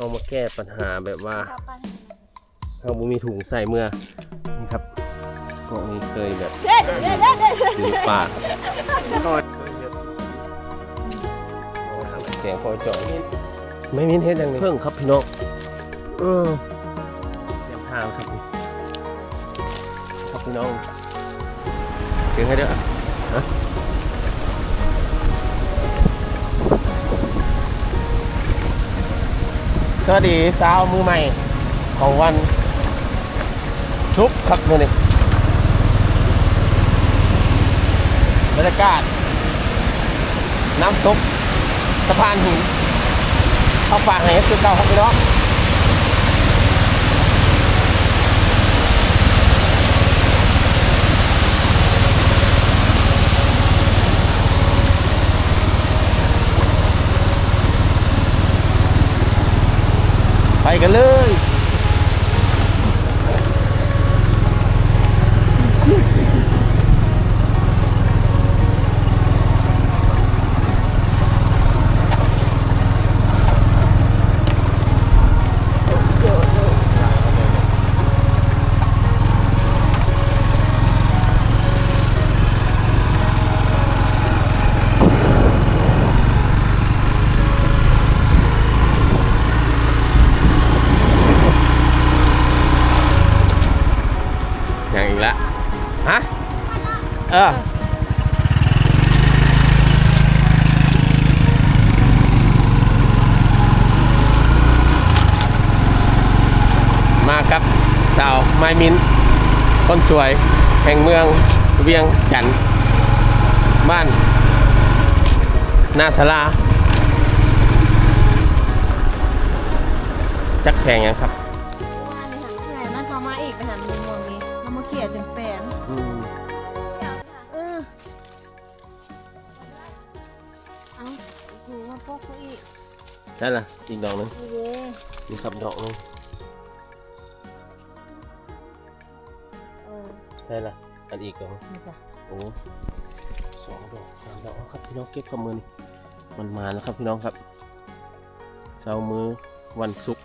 เข้ามาแก้ปัญหาแบบว่าข้าวปั้นเราบ่มีถุงใส่เมื่อนี่ครับพวกนี้เคยแบบเด็ดเด็ดเด็ดเด็ดถือปากก็เคยเฮ็ดโอ้ทางเสียงคอยจ่อยไม่มีเฮ็ดอย่างนี้เพิ่งครับพี่น้องเออเตรียมทางครับนี่ครับพี่น้องเสียงให้เด้อฮ สวัสดีสาวมือใหม่ของวัน ชุบครับมือนี่บรรยากาศ น้ำตกสะพานหิน เข้าฝากให้คือเก่าครับพี่น้อง กันเลย อย่างอีกแล้วฮะเออมาครับสาวไม้มินคนสวย แห่งเมืองเวียงจันทน์บ้าน นาสลา จักแพงยังครับ ได้ละอีกดอกหนึงเย่นี่ครับดอกหนึงเออได้ละอันอีกดอกนี่จ้ะโอ้สองดอกสามดอกครับพี่น้องเก็บข้อมือนี่มันมาแล้วครับพี่น้องครับเสาร์มือวันศุกร์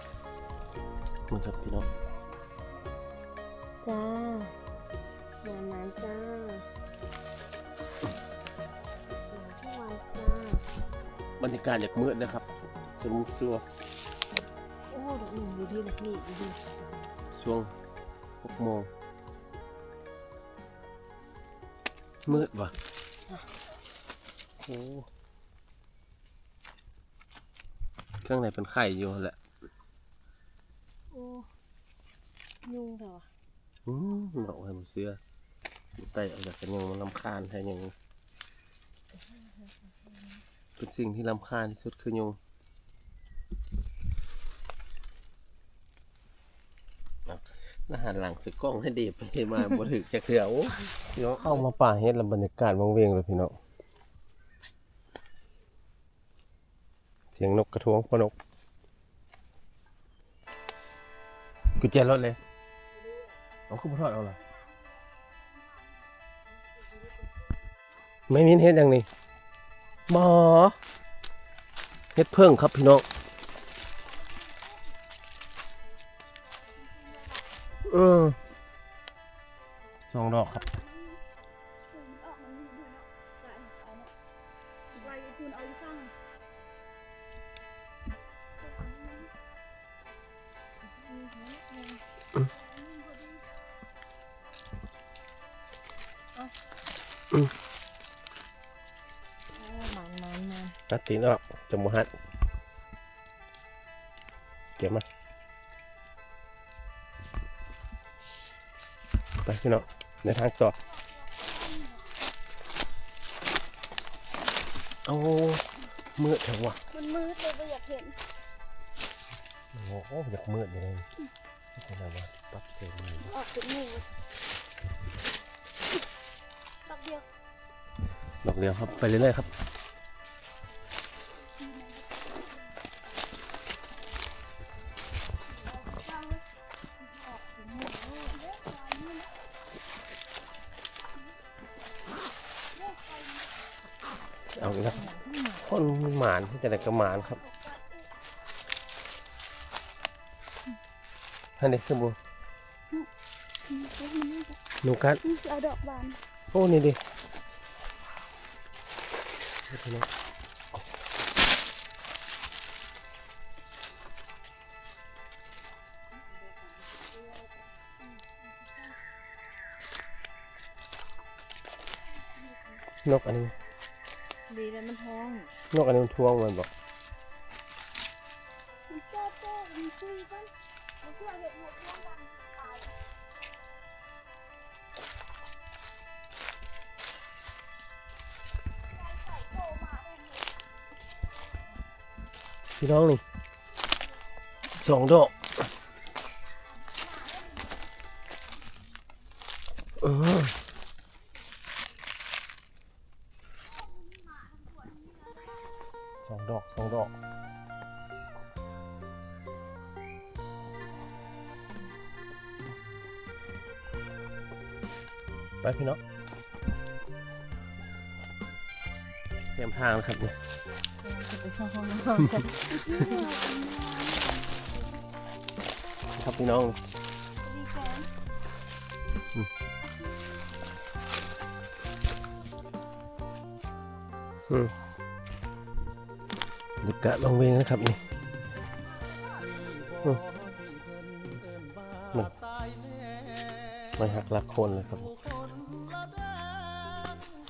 มือครับพี่น้องจ้าอย่านานจ้าทุกวันจ้าบรรยากาศอยากมืดนะครับ สมุกซัวโอ้ดอกหนึ่งอยู่ดีนะนี่อยู่ดีช่วงหกโมงมืดว่ะโอ้เครื่องในเป็นไข่อยู่แหละโอ้ยุ่งแต่ว่าอืมดอกให้มันเสื้อไต่ออกจากกันยังมันลำคาญแท้ยังเป็นสิ่งที่ลำคาญที่สุดคือยุงครับ อาหารหลังสึกกล้องให้ดีไปมาบ่ถึกจะเถื่อโอ้พี่น้องเข้ามาป่าเฮ็ดแล้วบรรยากาศวังเวงเลยพี่น้องเสียงนกกระท้วงพนกกุญแจรถเลยเอาขึ้นมาทอดเอาล่ะไม่มีเฮ็ดอย่างนี้หมอเฮ็ดเพิ่งครับพี่น้อง เออสองดอกครับโอ้มันมันมันตัดตีนออกจมูกหัดเก็บมา ไปพี่น้องในทางต่อเอามืดเถอะวะมันมืดเลยไม่อยากเห็นโอ้โหอยากมืดอยู่เลยเป็นอะไรวะปรับเสียงมือออกถึงมือแป๊บเดียวดอกเดียวครับไปเรื่อยๆครับ จะได้กระหมานครับอันนี้สมบูรณ์หนูกัดนี่คือเอาดอกบานโอ้นี่ดินกอันนี้ ดีแล้วมันท้องนกอันนี้มันทวงมันบอกมันเจ้าเจ้ามันคุยกันมันคุยเห็ดหมดเรื่องกันตายใส่โตมาเองเลยพี่น้องนี่สองดอกเออ สองดอกสองดอกไปพี่น้องเตรียมทางแล้วครับเนี่ยจะไปเข้าห้องน้ำกันครับพี่น้องดีแกนบรรยากาศลองเวงนะครับนี่มันมันหักลักคนเลยครับ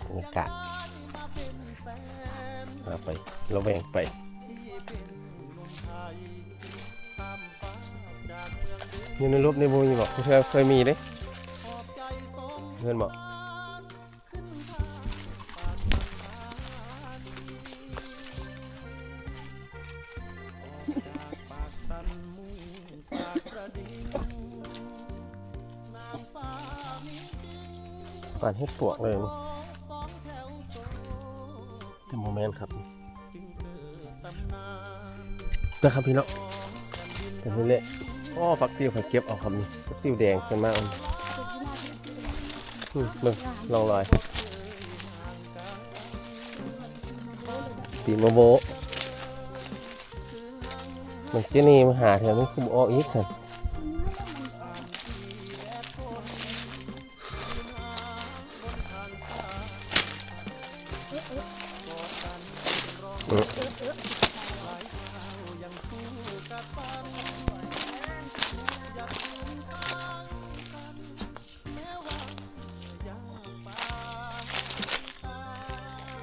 บรรยากาศเอาไปเราแวงไปอยู่ในรูปในบูมีบอกเคยเคยมีเด้เพื่อนบอก ปานเฮ็ดปวกเลยนี่แต่โมเมนต์ครับนะครับพี่เนาะแต่นี่แหละอ้อปักติวข่เก็บเอาครับนี่ปักติวแดงขึ้นมาเอันอืมมึงลองลอยตีมาโบ มันเจนี่มาหาแถวนี้คุมออกอีกสัน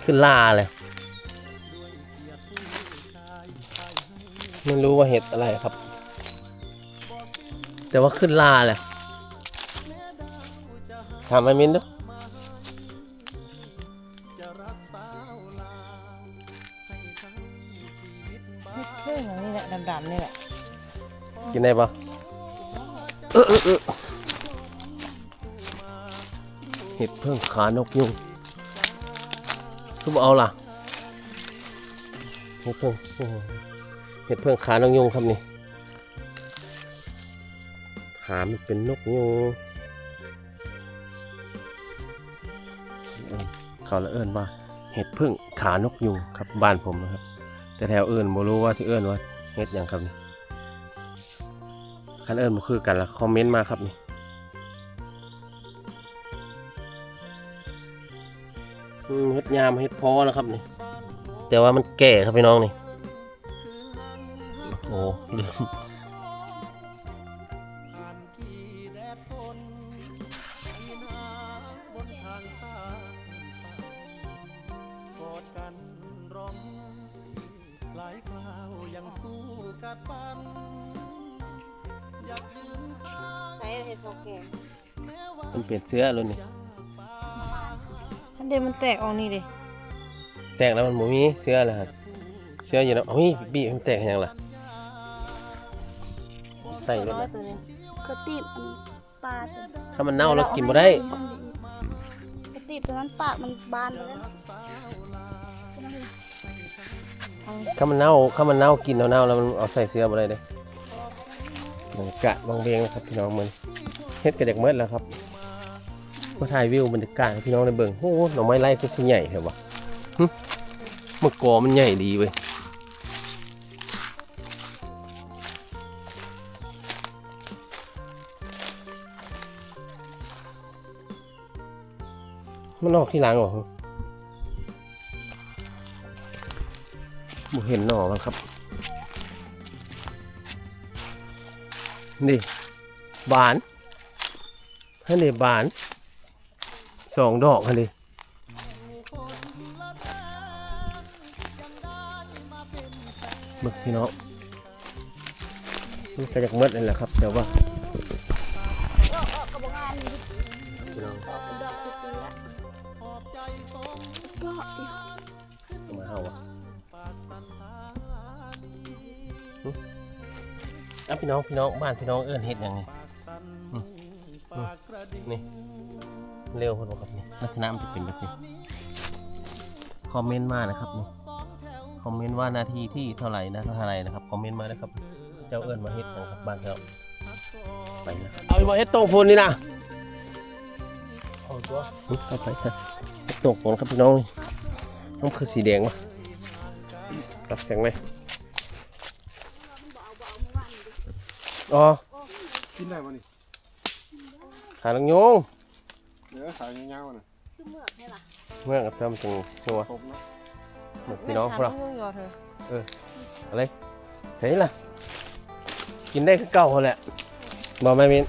ขึ้นล่าเลย ไม่รู้ว่าเห็ดอะไรครับ แต่ว่าขึ้นลาเลยถามไอ้มินดูเรื่องของนี่แหละดำๆนี่แหละ กินได้ปะเออเออเออเห็ดเพิ่งขานกยุงคือบ่เอาล่ะเห็ดเพิ่งโอ้โหเห็ดเพิ่องขานกยุงครับนี่ขามันเป็นนกยุงเขาละเอิ้นว่าเห็ดพึ่งขานกยุงครับบ้านผมนะครับ แต่แถวเอื่นบ่รู้ว่าที่เอิ้นว่าเห็ดหยังครับนี่คันเอิ้นบ่คือกันละคอมเมนต์มาครับนี่เห็ดยามเห็ดพอแล้วครับนี่แต่ว่ามันแก่ครับพี่น้องนี่ ลืมหลายคราวยังสู้กัดฟันอยากยืนข้างใช้เห็ดพอแก่แม้ว่ามันเปลี่ยนเสื้อแล้วนี่ท่านเดมันแตกออกนี่ดิแตกแล้วมันบ่มีเสื้อแล้วครับเสื้ออยู่แล้วเฮ้ยบีบให้มันแตกยังล่ะ ใส่แล้วร้อยนะตัวนี้กระตีบอันปลาตัวถ้ามันเน่าแล้วกินบ่ได้กระตีบตัวนั้นปากมันบานไปแล้วถ้ามันเน่าถ้ามันเน่ากินเน่าๆแล้วมันเอาใส่เสื้อบ่ได้เด้บรรยากาศบางเวงนะครับพี่น้องมันเฮ็ดกระเด็กเมื่อแล้วครับมาถ่ายวิวบรรยากาศให้พี่น้องได้เบิ่งโอ้โหหน่อไม้ไร่คือสิใหญ่แท้วะหึเมื่อกอมันใหญ่ดีเว้ย มันออกที่หลังหรอบ่เห็นหน่อมันครับ นี่ บานให้นี่บานสองดอกฮะดิมึกพี่น้องมันก็จากเมดนั่นแหละครับแต่ว่า พี่น้องพี่น้องบ้านพี่น้องเอื้อนเฮ็ดหยังไงนี่เร็วคนบอกครับนี่ลักษณะมันจะเป็นแบบนี้คอมเมนต์มานะครับนี่คอมเมนต์ว่านาทีที่เท่าไหร่นะเท่าไหร่นะครับคอมเมนต์มานะครับ เจ้าเอื้อนมาเฮ็ดหยังครับบ้านเราไปนะครับเอาไปบอกเฮ็ดโตโฟนนี่นะเอาตัวเอาไปเถอะเฮ็ดโตโฟนครับพี่น้องน้ำคือสีแดงวะรับแสงไหม อ๋อกินได้ป่ะนี่ขาลังโยงเนื้อขายยาวๆน่ะคือเมือกใช่ปะเมื่อกระทำจังหัวครบนะเหมือนพี่น้องพวกเรายุ่งยอเธออะไรเฮ้ยล่ะ กินได้คือเก่าเขาแหละบอกไม่มิน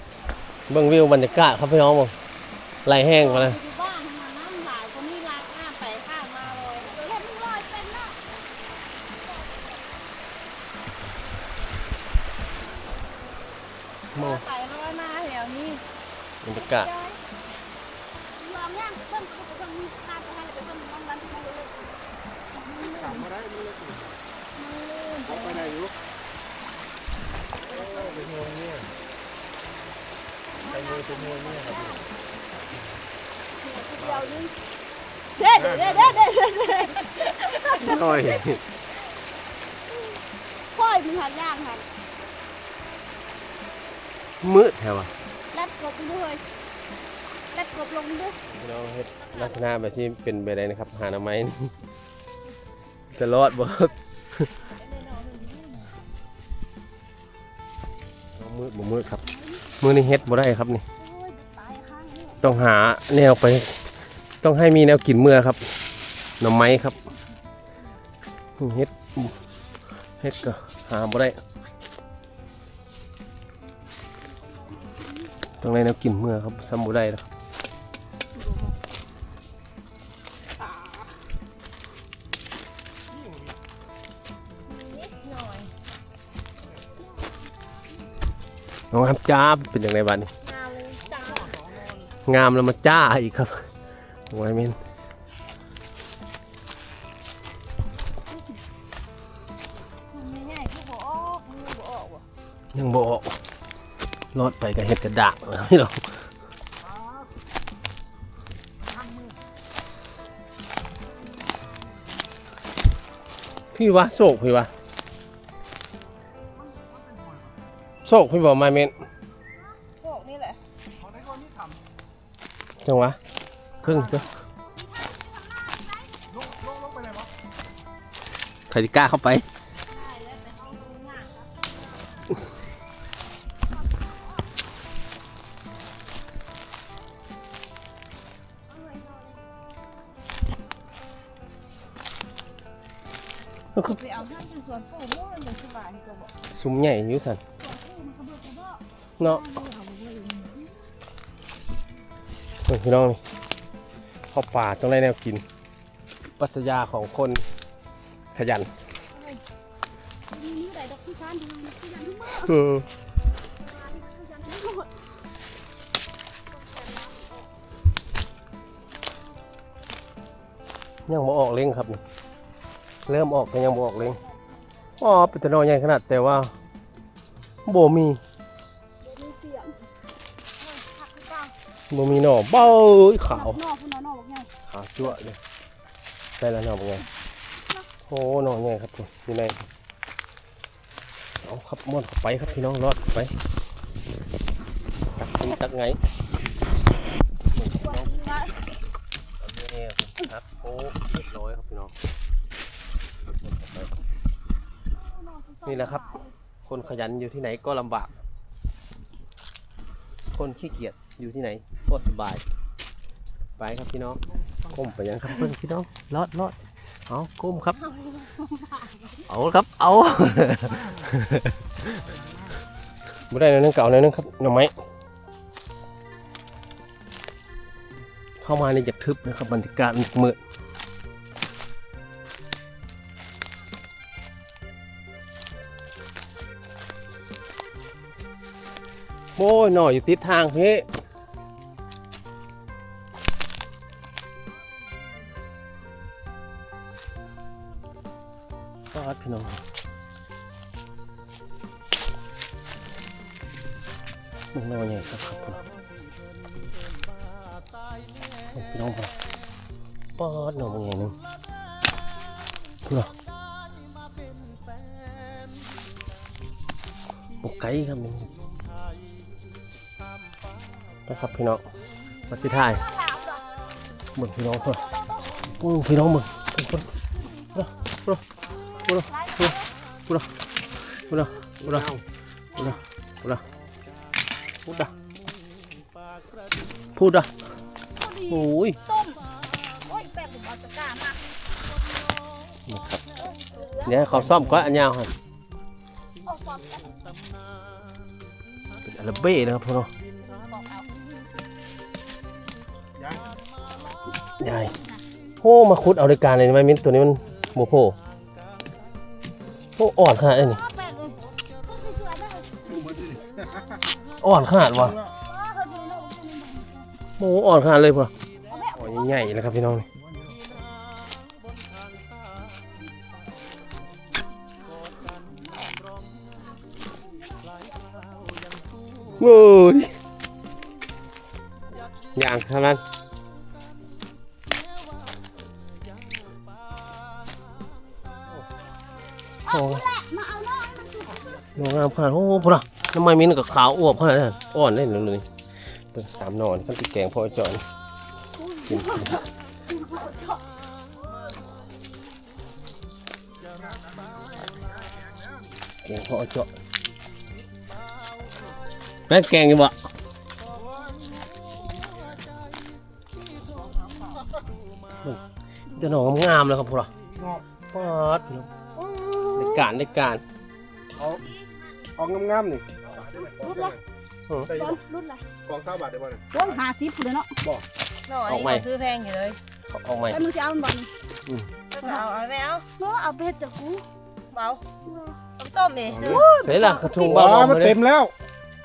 เบิ่งวิวบรรยากาศครับพี่น้องบอกไหลแห้งมาเลย อยู่บ้านมาน้ำหลายคนนี้ลากข้ามไปข้ามมาเลยเล่นลอยเป็นเนาะ โมไปร้อยมาแถวนี้บรรยากาศลองย่างเพิ่มก็ต้องมีข้ามไปให้ไปเพิ่มน้องกันที่ไม่เลยถามมาได้มันเลยเขาไปได้อยู่เดียวนึงเด็ดเด็ดเด็ดเด็ดเด็ดน้อยค่อยมีหันย่างหัน มืดแถวะเล็ดกบด้วยเล็ดกบลงด้วยพี่น้องเฮ็ดลักษณะแบบที่เป็นไปได้นะครับ หาหน้ำไม้นี่จะรอดบ่ครับมืดบ่มืดครับ มือนี่เฮ็ดบ่ได้ครับนี่ โอ้ยตายข้างนี้ต้องหาแนวไป ต้องให้มีแนวกินเมื่อครับหน่อไม้ครับเฮ็ดเฮ็ดก็หาบ่ได้ ต้องได้แนวกินเมื่อครับซ้ำบ่ได้แล้วครับน้องครับจ้าเป็นอย่างไรบ้างนี้งามลยจ้างามแล้วมาจ้าอีกครับโอ้ยเมนมันง่ายๆคือบ่ออกมือบ่ออกว่ะยังบออก รอดไปกับเห็ดกระดาษนะพี่น้องพี่วะโศกพี่วะโศกพี่บอกมาเมนพวกนี่แหละจังวะครึ่งจ้ะใครจะกล้าเข้าไปไป ซุ้มใหญ่อยุ่สันเนาะเฮ้ยพี่น้องนี่เข้าป่าต้องได้แนวกินปรัชญาของคนขยันเออยังบ่ออกเล้งครับ เริ่มออกก็ยังบ่ออกเล้ง อ๋อเป็นตะนอใหญ่ขนาดแต่ว่าโบมีเดี๋ยวมีเสียงผักหรือเปล่าโบมีหน่อเบ้ยขาวนอกคุณนอกบอกไงขาวจั่วเลยได้แล้วหน่อเป็นไงโอ้หน่อใหญ่ครับผมอยู่ในเอาครับม้วนเข้าไปครับพี่น้องรอดไปตักนี่ตักไงตัวนี้นะนี่ครับโอ้เรียบร้อยครับพี่น้อง นี่แหละครับ คนขยันอยู่ที่ไหนก็ลำบาก คนขี้เกียจอยู่ที่ไหนก็สบาย ไปครับพี่น้องก้มไปยังครับเพื่อนพี่น้องลอดลอดเอาก้มครับ เอาครับเอาไม่ได้แล้วนึงเก่าแล้วนึงครับหน่อไม้เข้ามาในจากทึบนะครับบรรยากาศมืด โอ้ยหน่อยอยู่ติดทางพี่ ครับพี่น้องมาที่ท่ายมึงพี่น้องเพื่อนมึงพี่น้องมึงมึงคนพูดพูดพูดพูดพูดพูดพูดพูดพูดพูดพูดอะโอ้ยต้มโอ้ยแป๊บผมเอาตะกร้ามาเดี๋ยวให้เขาซ่อมก้อนอันยาวครับเอาความกันเป็นอาราเบ้นะครับพ่อเนาะ ใหญ่โอ้มาคุดเอารายการเลยไหมมิ้นตัวนี้มันโมโหโอ้อ่อนขนาดนี้เอาแป๊บเลยต้องไปเชื่อได้อ่อนขนาดวะโมโอ้อ่อนขนาดเลยพ่ออ่อใหญ่ๆนะครับพี่น้องนี่โอ้ยอย่างเท่านั้น โอ้ยมาเอาน้องมันสุกโรงงามขนาดโอ้โหพอละน้ำมันมิ้นกับขาวอวบขนาดนั้นอ่อนได้เลยเลยเป็นสามหนอนขั้นที่แกงพอจอนกินแกงพอจอนแม่นแกงอยู่บ่จะหนองงามๆเลยครับพวกเราปอดใน การในการออกงามๆนี่รุดละได้ต้นรุดละกองเศร้าบาทได้บ่เนี่ยต้นหาสิบเลยเนาะหน่อยออกใหม่เขาซื้อแพงอยู่เลยเอาออกใหม่ไปมึงจะเอามันบ่นี่เอาเอาไม่เอาเนาะเอาไปเฮ็ดจากกูเบาต้มต้มดิซื้อใส่ละกระทุงว้าบ้าบอมันมาเลเต็ยมแล้ว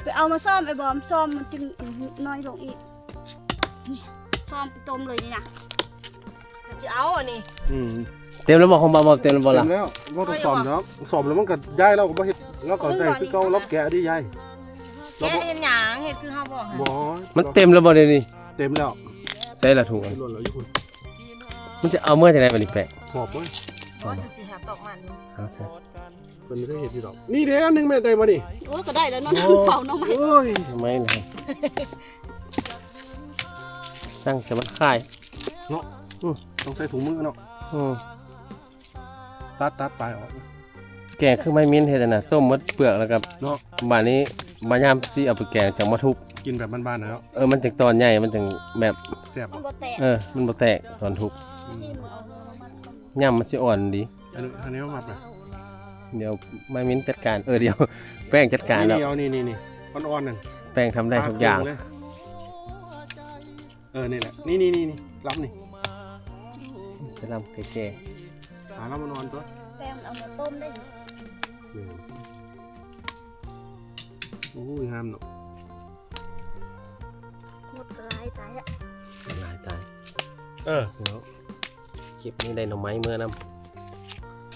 ไปเอามาซ่อมไอ้บอมซ่อมมันจึงน้อยลงอีกนี่ซ่อมไปต้มเลยนี่นะจะเอาอันนี้อืม เต็มแล้วบอกของบ้าบอเต็มแล้วบอเต็ละมแล้วว่าต้องสอมเนาะสอมแล้วมันก็ย้ายเราก็บ่เฮ็ดแล้วก็ได้คือเก่าล็อกแกะดิยายแกะเห็นหยางเห็ดคือเขาบอกบ่มันเต็มแล้วบอเดี๋ยวนี้เต็มแล้วใส่ละถุงอันล้วนแล้วอยู่คุณมันจะเอาเมื่อจะไหนบันนี้แปะหอบเว้ยว่าสุจิหาตอกมันเอาใส่มันไม่ได้เฮ็ดที่ดอกนี่เด้อันหนึงแม่ได้บ่นี่โอ้ยก็ได้แล้วเนาะเฝ้าน้องใหม่โอ้ยทำไมนะตั้งแต่มันค่ายต้องใส่ถุงมือเนาะอืม ตัดตัดปลายออกแกงคือไม่มิ้นเฮ็ดอะนะต้มมดเปลือกแล้วกับเนาะบานนี้มายามสิเอาไปแกงจังมาทุบกินแบบบ้านๆนะครับเออมันจึงตอนใหญ่มันจึงแบบแซ่บมันบ่บ่แตกเออมันบ่แตกตอนทุบอืมนี่มึงเอาน้ำมันก่อนย่ำมันสิอ่อนดีอันนี้อันนี้เอามาไปเดี๋ยวไม่มิ้นจัดการเออเดี๋ยวแป้งจัดการนี่แล้วนี่เอานี่นี่นี่อ่อนๆนั่นแป้งทำได้ทุกอย่างปลเคเลยเออนี่แหละนี่นี่นี่นี่รับนี่จะทำแก่ หาแล้วมานอนตัวแป้งมันเอามาต้มได้นี่โอ้ยงามเนาะหมดกระไรตายอะๆหลายตายเออเนาะคลิปนี้ได้หน่อไม้เมื่อน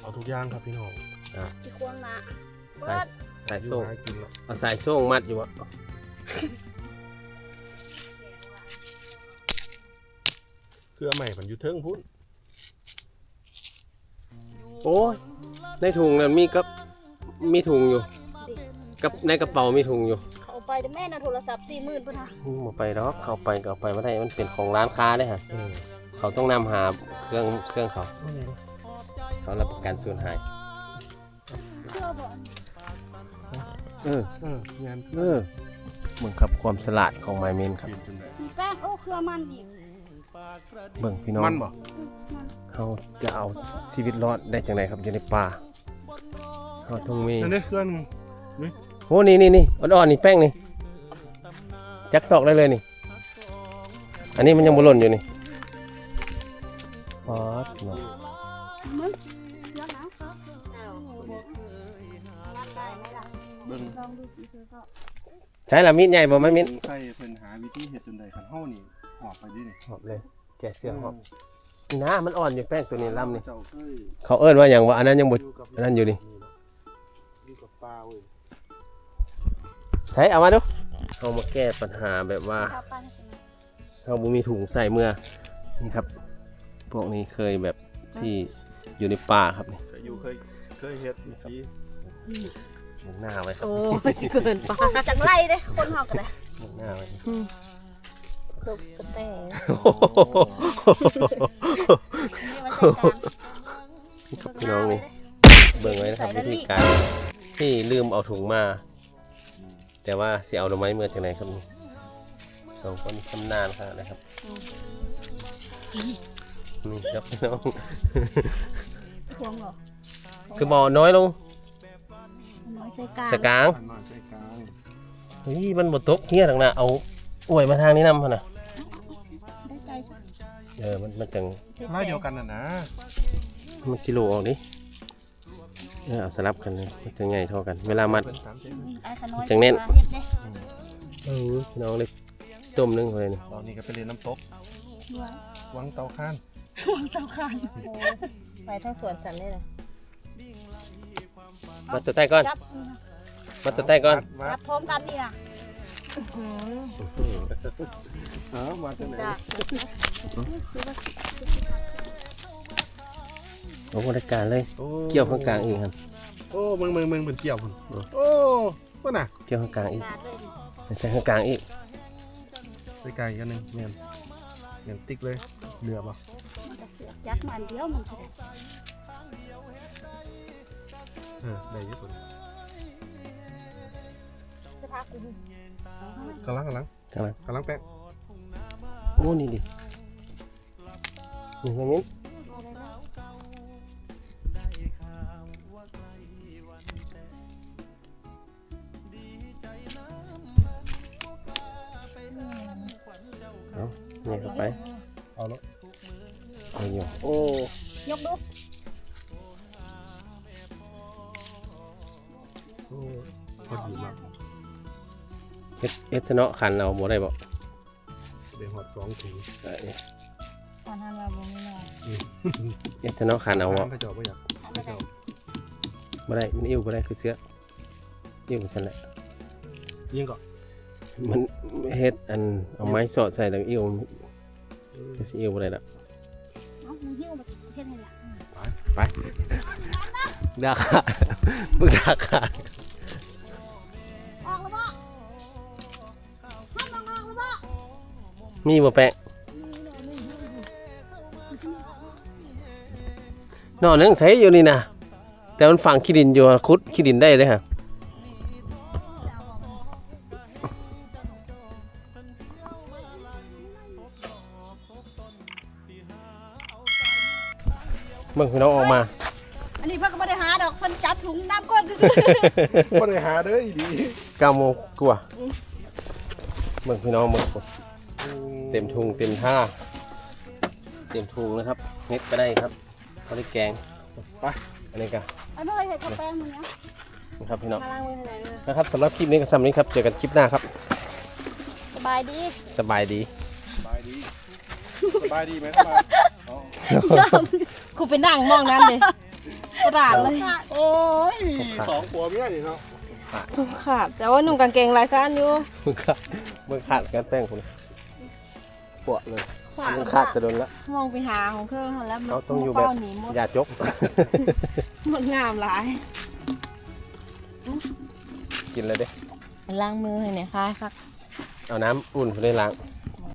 เอาทุกอย่างครับพี่น้องที่ควงนะำสายสายอยู่โซ่งหากินแล้วเอาสายโซ่งมัดอยู่วะคือเอาใหม่มันอยู่เทิงพุ่น โอ้ยในถุงนั่นมีกับมีถุงอยู่ กับในกระเป๋ามีถุงอยู่เขาเอาไปแต่แม่น่ะโทรศัพท์สี่หมื่นพุ่นฮะอืมบ่ไปดอกเข้าไปก็เอาไปไม่ได้มันเป็นของร้านค้าได้ฮะเออเขาต้องนำหาเครื่องเครื่องเขาเขารับประกันสูญหายเชื่อบ่เออเอองานเออมึงครับความสลาดของไมเมนครับกินจนได้มีแป้งโอ้เครือมันอีกเบิ่งพี่น้องมันบ่ เขาจะเอาชีวิตรอดได้จังไดครับอยู่ในป่าเขาต้องมีนั่นเด้อเครื่องโอ้นี่นี่นี่อ่อนๆนี่แป้งนี่จักตอกได้เลยนี่ อันนี้มันยังบ่หล่นอยู่นี่ป๊อดเนาะมึงเชือกนะอ้าวรับได้ไหมล่ะเบิ่งลองดูสิเธอก็ใช้ละมีดใหญ่บ่แม่มิดใส่เพิ่นหาวิธีเฮ็ดจนได้คันเฮานี่หอบไปดินี่หอบเลยแกะเสื้อหอบ นี่นะมันอ่อนอยู่แป้งตัวนี้ลำนี่ เจ้าเคยเขาเอิ้นว่าอย่างว่าอันนั้นยังบ่อยู่กับอันนั้นอยู่นี่อยู่กับปลาเว้ยใช้เอามาดูเอามาแก้ปัญหาแบบว่าเข้าไปให้เป็นไงเราบ่มีถุงใส่เมื่อนี่ครับ พวกนี้เคยแบบที่อยู่ในป่าครับนี่เคยอยู่เคยเคยเฮ็ดวิธีหมุนหน้าไว้ครับโอ้ยเกินไปจังไรเด้คนเฮากันเลยหมุนหน้าไว้ ตกกระแตนี่มาใส่กลางครับพี่น้องนี่เบิ่งไว้นะครับวิธีการที่ลืมเอาถุงมา แต่ว่าสิเอาดอกไม้เมื่อจากไหนครับนี่สองคนชำนาญขนาดนะครับนี่ครับพี่น้องพวงเหรอคือบ่อน้อยลงน้อยใส่กลางสกลางขันน้อยใจกลางเฮ้ยมันบดตกเฮียทางหน้าเอาอวยมาทางนี้นำพะนะได้ใจสัก เออมันมันจังลายเดียวกันน่ะนะมันกิโลออกดิเออเอาสลับกันเลยมันจะง่ายเท่ากัน เวลามัดเป็นสามเส้นไอ้ขน้อยจังแน่นเฮ็ดเด้เออพี่น้องเลยต้มนึ่งเลยนี่ตอนนี้ก็ไปเรียนน้ำตกว่าวังเตาข้านวางเตาข้างไปทั้งสวนสันเลยนะมาตัวใต้ก่อนจับมาตัวใต้ก่อนมาจับพร้อมกันนี่นะ เออมาจังไหนจ้ะโอ้บริการเลยโอ้เกี่ยวข้างกลางอีกครับโอ้เมืองเมืองเมืองเป็นเกี่ยวพุ่นโอ้ว่าน่ะเกี่ยวข้างกลางอีกกาดเลยดิใส่ข้างกลางอีกไปไกลอีกอันหนึงแม่นแม่นติ๊กเลยเหลือบ่มันก็เสือกยักมันเดียวมันก็ได้เออได้อยี่ปุ่นจะพากู กำลังกำลังกำลังกำลังแป้งโอ้นี่ดินี่อย่างนี้เอาเนี่ยเข้าไป เอาแล้วเอาอยู่โอ้ยกดู เอสเอสเนาะขันเราบ่ได้บ่ได้หอดสองถุงเอ้ยตอนนั้นเราบ่มีนอนเอสเนาะขันเอาบ่พระเจ้าไม่อยากพระเจ้าบ่ได้มันอิ่วบ่ได้คือเสื้ออิ่วฉันแหละยิงก่อนมันเฮ็ดอันเอาไม้สอดใส่แล้วอิ่วก็สิอิ่วบ่ได้ละเอามึงหิ้วมาเฮ็ดให้ล่ะไปดาขาดมึงดา มีบ่แปะนอนนึงใส่อยู่นี่นะแต่มันฝังขี้ดินอยู่อะขุดขี้ดินได้เลยฮะเบิ่งพี่น้องออกมา อันนี้เพิ่นก็บ่ได้หาดอกเพิ่นจับถุงน้ำก้นซื่อบ่ได้หาเด้ออีดีเก้าโมงกว่าเบิ่งพี่น้องเบิ่ง เต็มทุงเต็มท่า เต็มทุงนะครับเฮ็ดก็ได้ครับเขาได้แกงไปอันนี้ก็ๆอันนั้นเลยเฮ็ดข้าวแป้งมึงเนี่ยนะครับพี่น้องมาล้างมือให้หน่อยนะนะครับสำหรับคลิปนี้ก็สำหรับนี้ครับเจอกันคลิปหน้าครับ สบายดี สบายดีสบายดีสบายดีไหมสบายอ๋อกูไปนั่งมองนั้นเลยกระดาษเลยโอ้ยสองผัวเมียนี่เนาะ สุขาดแต่ว่าหนุ่มกางเกงลายสั้นอยู่ มึงขาดมึงขาดการแต่งคุณ ปวดเลยขาดมึงขาดจะโดนละมองไปหาของเครื่องแล้วมันเขาต้องอยู่แบบเป้าหนีหมดอย่าจกหมดงามหลาย กินเลยเด้ล้างมือให้หน่อยค่ะครับเอาน้ำอุ่นไปเลยล้าง